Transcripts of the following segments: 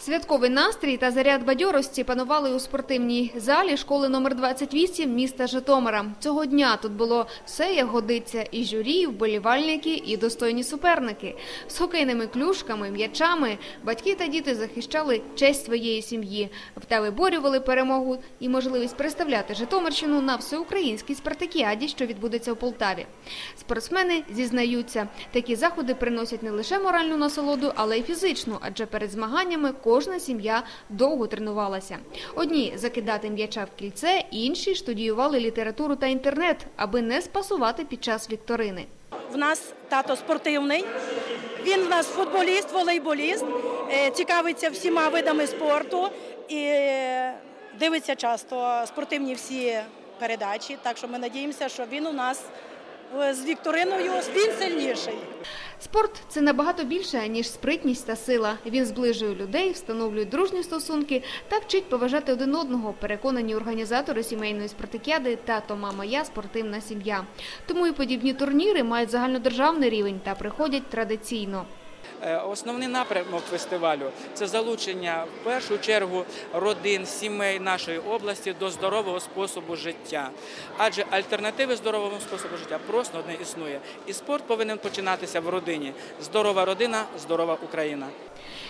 Святковий настрій та заряд бадьорості панували у спортивній залі школи номер 28 міста Житомира. Цього дня тут було все як годиться: і журі, і вболівальники, і достойні суперники. З хокейними клюшками, м'ячами батьки та діти захищали честь своєї сім'ї та виборювали перемогу і можливість представляти Житомирщину на всеукраїнській спартакіаді, що відбудеться у Полтаві. Спортсмени зізнаються, такі заходи приносять не лише моральну насолоду, але й фізичну, адже перед змаганнями кожна сім'я довго тренувалася. Одні закидати м'яча в кільце, інші студіювали літературу та інтернет, аби не спасувати під час вікторини. В нас тато спортивний. Він в нас футболіст, волейболіст, е, цікавиться всіма видами спорту і е, дивиться часто спортивні всі передачі. Так що ми надіємося, що він у нас з вікториною він сильніший. Спорт це набагато більше ніж спритність та сила. Він зближує людей, встановлює дружні стосунки та вчить поважати один одного. Переконані організатори сімейної спартакіади тато, мама, я спортивна сім'я. Тому і подібні турніри мають загальнодержавний рівень та приходять традиційно. Е, Основний напрямок фестивалю це залучення в першу чергу родин, сімей нашої області до здорового способу життя. Адже альтернативи здоровому способу життя просто не існує. І спорт повинен починатися в родині. Здорова родина, здорова Україна.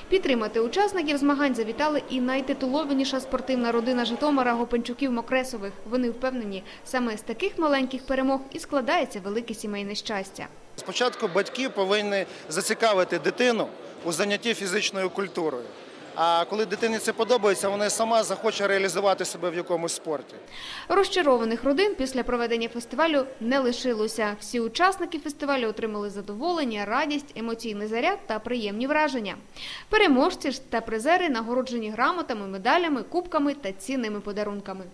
Підтримати учасників змагань завітали і найтитулованіша спортивна родина Житомира Гопенчуків Мокресових. Вони впевнені, саме з таких маленьких перемог і складається велике сімейне щастя. Спочатку батьки повинні зацікавити дитину у занятті фізичною культурою. А коли дитині це подобається, вона сама захоче реалізувати себе в якомусь спорті. Розчарованих родин після проведення фестивалю не лишилося. Всі учасники фестивалю отримали задоволення, радість, емоційний заряд та приємні враження. Переможці ж та призери нагороджені грамотами, медалями, кубками та цінними подарунками.